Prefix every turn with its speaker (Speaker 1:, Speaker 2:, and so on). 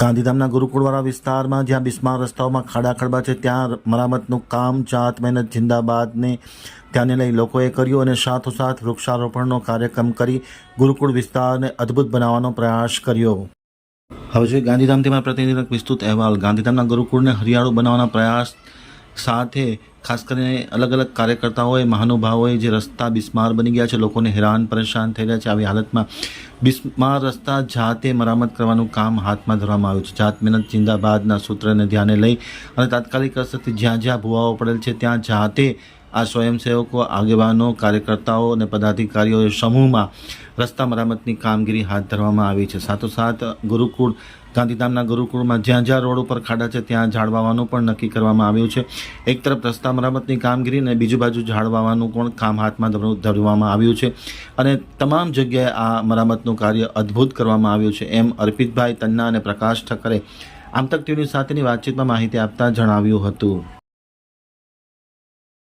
Speaker 1: ગાંધીધામના ગુરુકુળવાળા વિસ્તારમાં, જ્યાં બિસ્માર રસ્તાઓમાં ખાડા ખડબા છે, ત્યાં મરામતનું કામ જાત મહેનત જિંદાબાદને ધ્યાને લઈ લોકોએ કર્યું અને સાથોસાથ વૃક્ષારોપણનો કાર્યક્રમ કરી ગુરુકુળ વિસ્તારને અદ્ભુત બનાવવાનો પ્રયાસ કર્યો. હવે જોઈએ ગાંધીધામથી મારા પ્રતિનિધિનો વિસ્તૃત અહેવાલ. ગાંધીધામના ગુરુકુળને હરિયાળું બનાવવાના પ્રયાસ સાથે ખાસ કરીને અલગ અલગ કાર્યકર્તાઓએ, મહાનુભાવોએ જે રસ્તા બિસ્માર બની ગયા છે, લોકોને હેરાન, પરેશાન થઈ રહ્યા છે, આવી હાલતમાં બિસ્માર રસ્તા જાતે મરામત કરવાનું કામ હાથમાં ધરવામાં આવ્યું છે. જાત મહેનત, જિંદાબાદના સૂત્રને ધ્યાને લઈ અને તાત્કાલિક અસરથી જ્યાં જ્યાં ભુવાઓ પડેલ છે, ત્યાં જાતે આ સ્વયંસેવકો, આગેવાનો, કાર્યકર્તાઓ અને પદાધિકારીઓ સમૂહમાં રસ્તા મરામતની કામગીરી હાથ ધરવામાં આવી છે. સાથોસાથ ગુરુકુળ, ગાંધીધામના ગુરુકુળમાં જ્યાં જ્યાં રોડ ઉપર ખાડા છે, ત્યાં ઝાડ પણ નક્કી કરવામાં આવ્યું છે. એક તરફ રસ્તા મરામતની કામગીરી અને બીજી બાજુ ઝાડ પણ કામ હાથમાં ધરવામાં આવ્યું છે અને તમામ જગ્યાએ આ મરામતનું કાર્ય અદ્ભુત કરવામાં આવ્યું છે. એમ અર્પિતભાઈ તન્ના અને પ્રકાશ ઠક્કરે આમતક ટીવી સાથેની વાતચીતમાં માહિતી આપતા જણાવ્યું હતું.